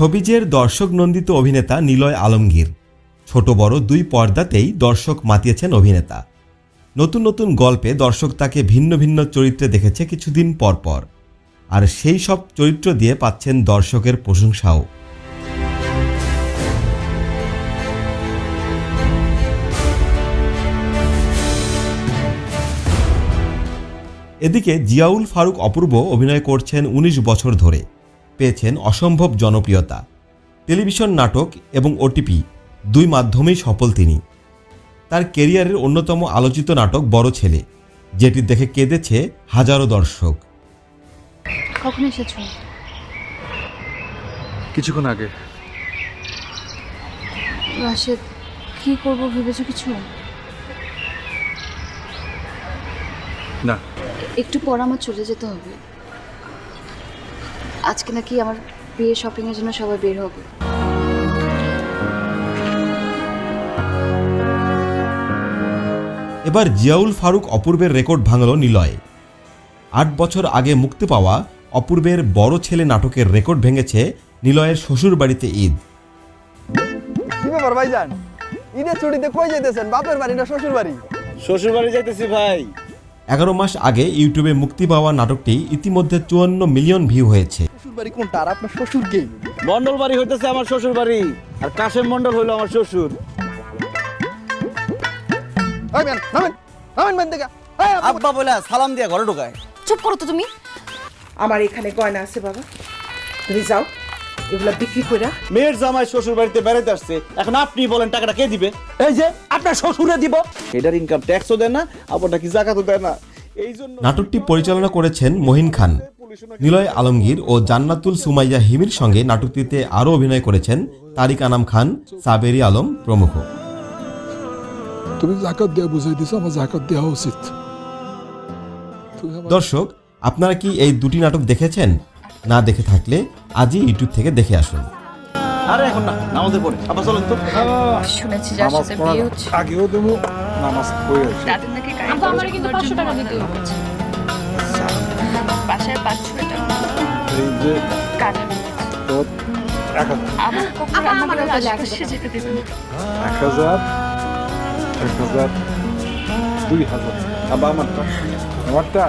ছবিজের দর্শক নন্দিত অভিনেতা নিলয় আলমগীর। ছোট বড় দুই পর্দাতেই দর্শক মাতিয়েছেন অভিনেতা। নতুন নতুন গল্পে দর্শক তাকে ভিন্ন ভিন্ন চরিত্রে দেখেছে কিছুদিন পর পর। আর সেই সব চরিত্র দিয়ে পাচ্ছেন দর্শকের প্রশংসাও। এদিকে জিয়াউল ফারুক অপূর্ব অভিনয় করছেন ১৯ বছর ধরে। পেয়েছেন অসম্ভব জনপ্রিয়তা। টেলিভিশন নাটক এবং ওটিপি দুই মাধ্যমেই সফল তিনি। তার কেরিয়ারের অন্যতম আলোচিত নাটক বড় ছেলে যেটি দেখে কেঁদেছে হাজারো দর্শক। কখন এসেছ? কিছুক্ষণ আগে। রাশেদ কি করব ভেবেছো কিছু? না। একটু পর আমার চলে যেতে হবে। আজকে নাকি আমার বিয়ে শপিং এর জন্য সবাই বের হবে। এবার জিয়াউল ফারুক অপূর্বের রেকর্ড ভাঙল নিলয়। আট বছর আগে মুক্তি পাওয়া অপূর্বের বড় ছেলে নাটকের রেকর্ড ভেঙেছে নিলয়ের শ্বশুর বাড়িতে ঈদ। কি ব্যাপার ভাইজান? ঈদের ছুটিতে কই যেতেছেন বাপের বাড়ি না শ্বশুর বাড়ি শ্বশুর বাড়ি যাইতেছি ভাই। এগারো মাস আগে ইউটিউবে মুক্তি পাওয়া নাটকটি ইতিমধ্যে চুয়ান্ন মিলিয়ন ভিউ হয়েছে। শ্বশুর বাড়ি কোনটা? আর আপনার শ্বশুর কে? মন্ডল বাড়ি হইতেছে আমার শ্বশুর বাড়ি আর কাশেম মন্ডল হইল আমার শ্বশুর। ওই ম্যান নামেন নামেন ম্যান দেখা। এই, আব্বা, আব্বা বলে সালাম দিয়া ঘরে ঢোকায়। চুপ করো তো তুমি। আমার এখানে গয়না আছে বাবা। তুমি যাও। এগুলা বিক্রি করে মেয়ের জামাই শ্বশুর বাড়িতে বেড়াইতে আসছে। এখন আপনি বলেন টাকাটা কে দিবে? এই যে আপনার শ্বশুরে দিব। এটার ইনকাম ট্যাক্সও দেয় না আবার নাকি জাকাতও দেয় না। এই জন্য নাটকটি পরিচালনা করেছেন মহিন খান। নিলয় আলমগীর ও জান্নাতুল সুমাইয়া হিমির সঙ্গে নাটকটিতে আরও অভিনয় করেছেন তারিক আনাম খান সাবেরি আলম প্রমুখ। তুমি জাকাত দেওয়া বুঝাই দিছো আমার জাকাত দেওয়া উচিত। দর্শক আপনারা কি এই দুটি নাটক দেখেছেন? না দেখে থাকলে আজই ইউটিউব থেকে দেখে আসুন। আরে এখন না নামাজের পরে। আবার চলেন তো। শুনেছি যার সাথে বিয়ে হচ্ছে। আগেও দেবো নামাজ পড়ে আসি তাদের নাকি আব্বা আমার কিন্তু 500 টাকা দিতে হবে। বাসায় 500 টাকা। এই যে কাজে তোর এক হাজার। আমার কখন আমাকে আশেপাশে যেতে দেবেন এক হাজার এক হাজার দুই হাজার। আব্বা আমারটা আমারটা।